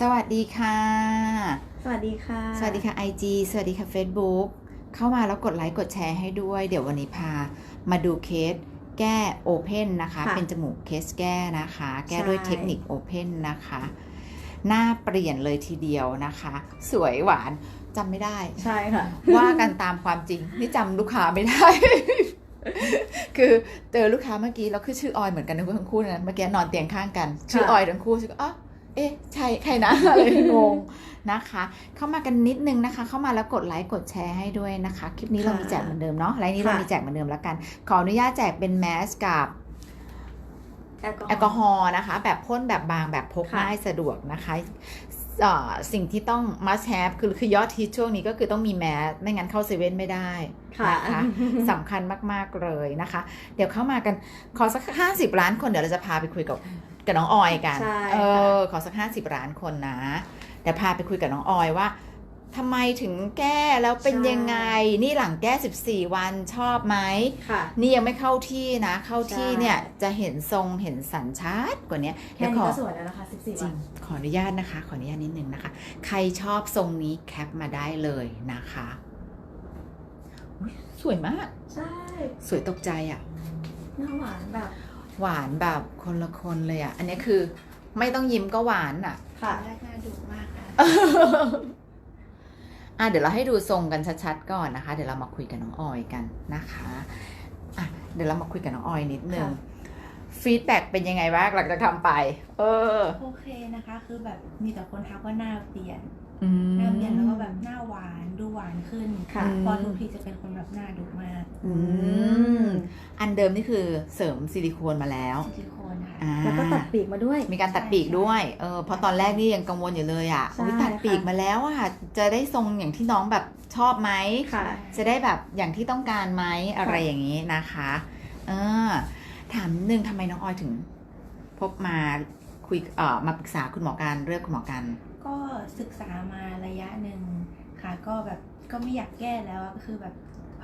สวัสดีค่ะ สวัสดีค่ะ สวัสดีค่ะ IG สวัสดีค่ะ Facebook เข้ามาแล้วกดไลค์กดแชร์ให้ด้วย เดี๋ยววันนี้พามาดูเคสแก้โอเพนนะคะ ค่ะเป็นจมูกเคสแก้นะคะ แก้ด้วยใช่ เทคนิคโอเพนนะคะ หน้าเปลี่ยนเลยทีเดียวนะคะ สวยหวานจำไม่ได้ ใช่ค่ะ ว่ากันตามความจริง นี่จำลูกค้าไม่ได้ คือเจอลูกค้าเมื่อกี้แล้วคือชื่อออยเหมือนกันทั้งคู่นะเมื่อกี้นอนเตียงข้างกัน ชื่อออยทั้งคู่ชื่อก็อ๋อ เอ๊ะใช่ใครนะอะไรงงนะคะ เข้ามากันนิดนึงนะคะ เข้ามาแล้วกดไลค์กดแชร์ให้ด้วยนะคะ คลิปนี้เรามีแจกเหมือนเดิมเนาะไลน์นี้เราค่ะมีแจกเหมือนเดิมแล้วกัน ขออนุญาตแจกเป็นแมสกับแอลกอฮอล์แอลกอฮอล์นะคะ แบบพ่นแบบบางแบบพกค่ะง่ายสะดวกนะคะเอ่อสิ่งที่ต้อง must have คือคือยอดฮิตช่วงนี้ก็คือต้องมีแมสไม่งั้นเข้าเซเว่นไม่ได้ค่ะนะคะสำคัญมาก ๆ เลยนะคะ เดี๋ยวเข้ามากันขอสัก 50 ล้านคนเดี๋ยวเราจะพาไปคุยกับ กับน้องออยกัน ใช่เอค่ะอขอสัก50ล้านคนนะเดี๋ยวพาไปคุยกับน้องออยว่าทำไมถึงแก้แล้วเป็นยังไง นี่หลังแก้ 14 วันชอบไหมค่ะนี่ยังไม่เข้าที่นะ เข้าที่ใช่เนี่ยจะเห็นทรงเห็นสันชัดกว่านี้แค่เดี๋ยวขนี้อก็สวยแล้วนะคะ14จริวังนขออนุญาตนะคะ ขออนุญาตนิดนึงนะคะ ใครชอบทรงนี้แคปมาได้เลยนะคะอุ๊ยสวยมาก ใช่ สวยตกใจอะ่ะหน้าหวานแบบ หวานแบบคนละคนเลยอะ่ะ อันนี้คือไม่ต้องยิ้มก็หวานอะ่ะ ค่ะแรกหน้าดุมากค่ะอะเดี๋ยวเราให้ดูทรงกันชัดๆก่อนนะคะ เดี๋ยวเรามาคุยกับน้องออยกันนะคะอะเดี๋ยวเรามาคุยกับน้องออยนิดนึงค่ะ ฟีดแบ็กเป็นยังไงบ้างหลังจากทำไป เออโอเคนะคะ คือแบบมีแต่คนทักว่าหน้าเปลี่ยน อืม หน้าเปลี่ยนแล้วก็แบบหน้า ขึ้นค่ะพอทุกทีจะเป็นคนแบบหน้าดุมากอืมอันเดิมนี่คือเสริมซิลิโคนมาแล้วซิลิโคนค่ะ อ่าแล้วก็ตัดปีกมาด้วย มีการตัดปีกด้วยเออเพราะตอนแรกนี่ยังกังวลอยู่เลยอะใช่อุ๊ยตัดปีกค่ะ มาแล้วอะจะได้ทรงอย่างที่น้องแบบชอบไหม ค่ะ จะได้แบบอย่างที่ต้องการไหมอะไรอย่างนี้นะคะ เออ ถามนิดนึงทำไมน้องออยถึง พบมาคุยเอ่อมาปรึกษาคุณหมอการเลือกคุณหมอการ ก็ศึกษามาระยะหนึ่งค่ะ ก็แบบ ก็ไม่อยากแก้แล้วอะก็คือแบบ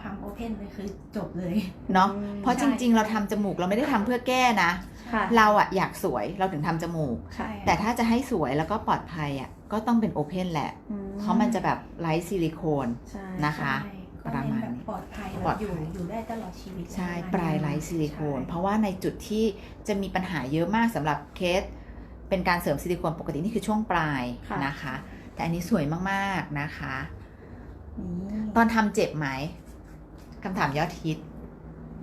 ทำโอเพนเลยคือจบเลย เนาะอืมเพราะจริง ๆ เราทำจมูกเราไม่ได้ทำเพื่อแก้นะ ค่ะ เราอะอยากสวยเราถึงทำจมูก ใช่ค่ะแต่ถ้าจะให้สวยแล้วก็ปลอดภัยอะก็ต้องเป็นโอเพนแหละ อืเพราะมันจะแบบไร้ซิลิโคน ใช่นะคะ ใช่ก็เน้นแบบปลอดภัยปแบลอดบอยู่ภัยอยู่ได้ตลอดชีวิตใช่ประมณปลายไร้นั้นซิลิโคน ใช่ เพราะว่าในจุดที่จะมีปัญหาเยอะมากสำหรับเคส เป็นการเสริมซิลิโคนปกตินี่คือช่วงปลายค่ะ นะคะ แต่อันนี้สวยมากๆนะคะนี่ ตอนทำเจ็บไหมคำถามยอดฮิต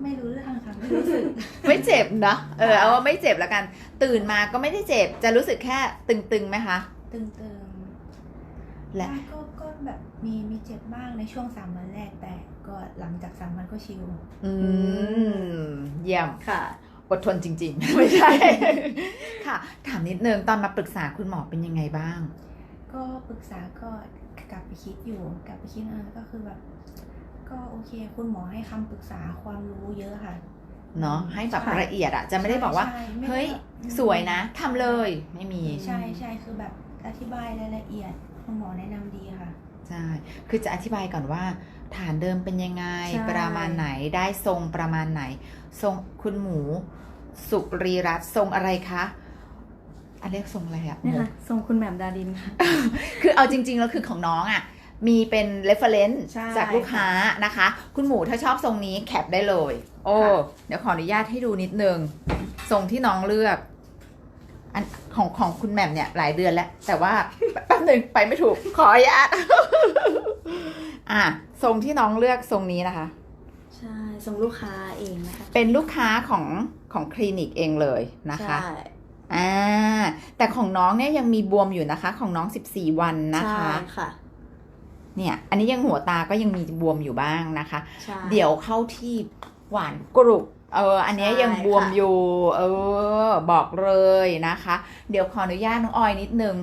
ไม่รู้เรื่องค่ะไม่รู้สึก ไม่เจ็บนะเออเอาว่าไม่เจ็บแล้วกัน ตื่นมาก็ไม่ได้เจ็บ จะรู้สึกแค่ตึงๆไหมคะ ตึงและๆก็ก็แบบมีมีเจ็บบ้างในช่วงสามวันแรกแต่ก็หลังจากสามวันก็ชิลอืมเยี่ยมค่ะอดทนจริง ๆ ไม่ใช่ ค่ะ ถามนิดนึงตอนมาปรึกษาคุณหมอเป็นยังไงบ้าง ก็ปรึกษาก็ กลับไปคิดอยู่ กลับไปคิดเออก็คือแบบ ก็โอเค คุณหมอให้คำปรึกษาความรู้เยอะค่ะเนาะให้แบบค่ะละเอียดอะจะไม่ได้บอกว่าใช่ไม่ได้เฮ้ยแบบสวยนะทำเลยไม่มี ใช่ใช่คือแบบอธิบายรายละเอียดคุณหมอแนะนำดีค่ะใช่คือจะอธิบายก่อนว่า ฐานเดิมเป็นยังไงใช่ประมาณไหนได้ทรงประมาณไหน ทรงคุณหมู สุรีรัตน์ทรงอะไรคะ อันเรียกทรงอะไรอะหนี่มูค่ะทรงคุณแหม่มดารินค่ะ คือเอาจริงๆแล้วคือของน้องอะ่ะมีเป็น reference ใช่จากลูกค้านะคะ คุณหมูถ้าชอบทรงนี้แคปได้เลย โอ้ค่ะเดี๋ยวขออนุญาตให้ดูนิดนึงทรงที่น้องเลือกอันของของคุณแหม่มเนี่ยหลายเดือนแล้ว แต่ว่าแป๊บหนึ่งไปไม่ถูก ขออนุญาตอะทรงที่น้องเลือกทรงนี้นะคะ ใช่ทรงลูกค้าเองนะคะ เป็นลูกค้าของของคลินิกเองเลยนะคะใช่ อ่าแต่ของน้องเนี่ยยังมีบวมอยู่นะคะ ของน้อง14วันนะคะใช่ค่ะ เนี่ย อันนี้ยังหัวตาก็ยังมีบวมอยู่บ้างนะคะใช่เดี๋ยวเข้าที่หวานกรุบเออ อันเนี้ยใช่ยังบวมค่ะอยู่ เออ บอกเลยนะคะ เดี๋ยวขออนุญาตน้องออยนิดนึง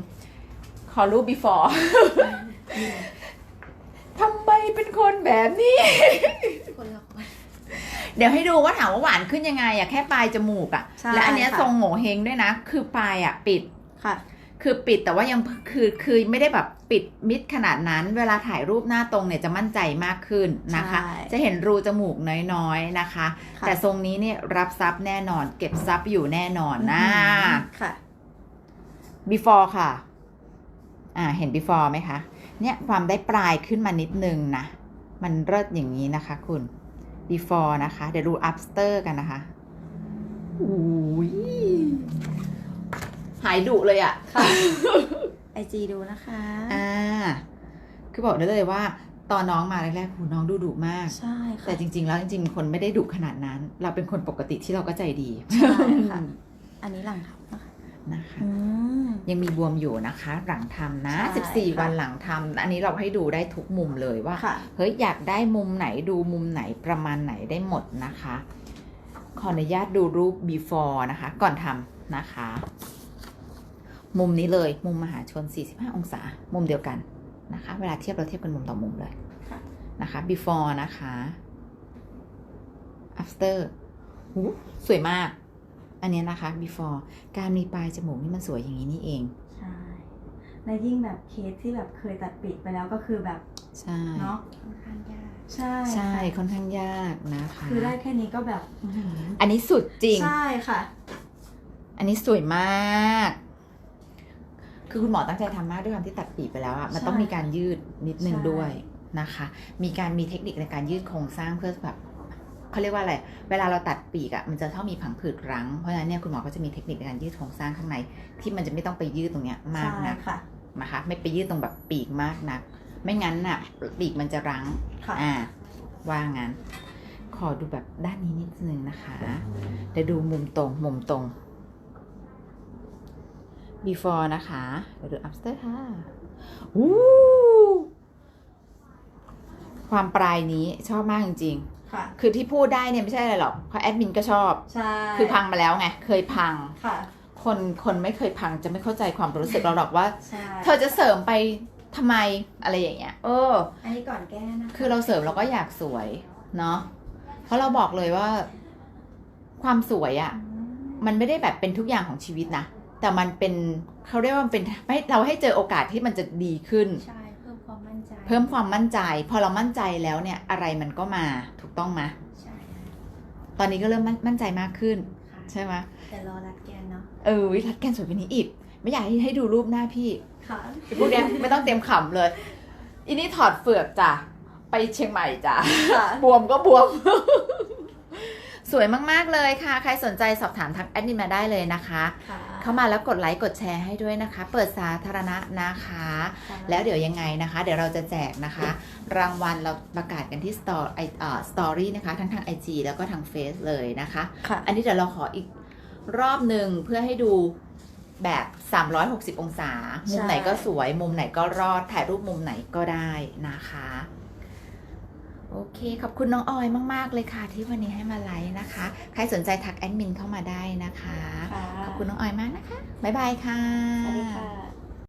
ขอรูป before ทำไมเป็นคนแบบนี้ คนละคน เดี๋ยวให้ดูว่าถามว่าหวานขึ้นยังไงอะแค่ปลายจมูกอะใช่และอันเนี้ยค่ะ ทรงโง่เฮงด้วยนะ คือปลายอะปิด ค่ะ คือปิดแต่ว่ายังคือคือไม่ได้แบบปิดมิดขนาดนั้น เวลาถ่ายรูปหน้าตรงเนี่ยจะมั่นใจมากขึ้นนะคะ ใช่จะเห็นรูจมูกน้อยๆนะคะ ค่ะ แต่ทรงนี้เนี่ยรับซับแน่นอน เก็บซับอยู่แน่นอนนะ ค่ะ before ค่ะ อ่า เห็น before ไหมคะ เนี่ยความได้ปลายขึ้นมานิดนึงนะ มันเลิศอย่างนี้นะคะคุณ before นะคะ เดี๋ยวดู after กันนะคะอุ้ยหายดุเลยอะค่ะไอจีดูนะคะ อ่า คือบอกได้เลยว่า ตอนน้องมาแรกๆหูน้องดูดุมาก ใช่ค่ะ แต่จริง ๆ แล้วจริง ๆ คนไม่ได้ดุขนาดนั้น เราเป็นคนปกติที่เราก็ใจดี ใช่ค่ะ อันนี้หลังทำนะคะ นะคะอืมยังมีบวมอยู่นะคะ หลังทำนะใช่14ค่ะวันหลังทำอันนี้เราให้ดูได้ทุกมุมเลยว่าค่ะเฮ้ยอยากได้มุมไหนดูมุมไหนประมาณไหนได้หมดนะคะ ขออนุญาตดูรูป before นะคะ ก่อนทำนะคะ มุมนี้เลยมุมมหาชน 45 องศา มุมเดียวกันนะคะ เวลาเทียบเราเทียบกันมุมต่อมุมเลยค่ะนะคะ before นะคะ after หูสวยมาก อันเนี้ยนะคะ before การมีปลายจมูกนี่มันสวยอย่างนี้นี่เองใช่และยิ่งแบบเคสที่แบบเคยตัดปีกไปแล้วก็คือแบบใช่เนาะค่อนข้างยากใช่ใช่ค่ะค่อนข้างยากนะคะคือได้แค่นี้ก็แบบอื้อหืออันนี้สุดจริงใช่ค่ะ อันนี้สวยมาก คือคุณหมอตั้งใจทำมากด้วยความที่ตัดปีกไปแล้วอะมันต้องมีการยืดนิดนึงใช่ด้วยนะคะ มีการมีเทคนิคในการยืดโครงสร้างเพื่อแบบ เขาเรียกว่าอะไร เวลาเราตัดปีกอะมันจะชอบมีผังผืดรั้ง เพราะฉะนั้นเนี่ยคุณหมอก็จะมีเทคนิคในการยืดโครงสร้างข้างใน ที่มันจะไม่ต้องไปยืดตรงเนี้ยมากใช่นักค่ะนะคะไม่ไปยืดตรงแบบปีกมากนัก ไม่งั้นน่ะปีกมันจะรั้งค่ะอ่าว่างั้น ขอดูแบบด้านนี้นิดนึงนะคะเดี๋ยวดูมุมตรงมุมตรง before นะคะเดี๋ยวดู after ค่ะอู้ ความปลายนี้ชอบมากจริงค่ะๆคือที่พูดได้เนี่ยไม่ใช่อะไรหรอกเพราะแอดมินก็ชอบ ใช่ คือพังมาแล้วไง เคยพัง ค่ะ คนคนไม่เคยพังจะไม่เข้าใจความรู้สึกเราหรอกว่า ใช่เธอจะเสริมไปทำไมอะไรอย่างเงี้ย เออ อันนี้ก่อนแก้นะคะคือเราเสริมเราก็อยากสวยเนาะ เพราะเราบอกเลยว่า ความสวยอะ่ะอืมมันไม่ได้แบบเป็นทุกอย่างของชีวิตนะ แต่มันเป็นเขาเรียกว่ามันเป็นให้เราให้เจอโอกาสที่มันจะดีขึ้น ใช่ เพิ่มความมั่นใจเพิ่มความมั่นใจ พอเรามั่นใจแล้วเนี่ยอะไรมันก็มาถูกต้องไหมใช่ค่ะตอนนี้ก็เริ่มมั่นมั่นใจมากขึ้นค่ะใช่ไหมแต่รอรัดแกนเนาะเออวิทัดแกนสวยกว่านี้อีก ไม่อยากให้ให้ดูรูปหน้าพี่ค่ะพวกเนี้ยไม่ต้องเตรียมขำเลยอีนี่ถอดเฟือกจ้ะไปเชียงใหม่จ้ะค่ะบวมก็บวม สวยมาก ๆ เลยค่ะ ใครสนใจสอบถามทักแอดมินมาได้เลยนะคะค่ะ เข้ามาแล้วกดไลค์กดแชร์ให้ด้วยนะคะ เปิดสาธารณะนะคะค่ะแล้วเดี๋ยวยังไงนะคะ เดี๋ยวเราจะแจกนะคะ รางวัลเราประกาศกันที่สตอรี่สตอรี่นะคะ ทั้งทาง IG แล้วก็ทางเฟซเลยนะคะค่ะอันนี้เดี๋ยวเราขออีกรอบหนึ่งเพื่อให้ดูแบบ 360 องศา มุมไหนก็สวย มุมไหนก็รอด ถ่ายรูปมุมไหนก็ได้นะคะ โอเค ขอบคุณน้องออยมาก ๆ เลยค่ะที่วันนี้ให้มาไลฟ์นะคะ ใครสนใจทักแอดมินเข้ามาได้นะคะค่ะขอบคุณน้องออยมากนะคะ บ๊ายบายค่ะ สวัสดีค่ะ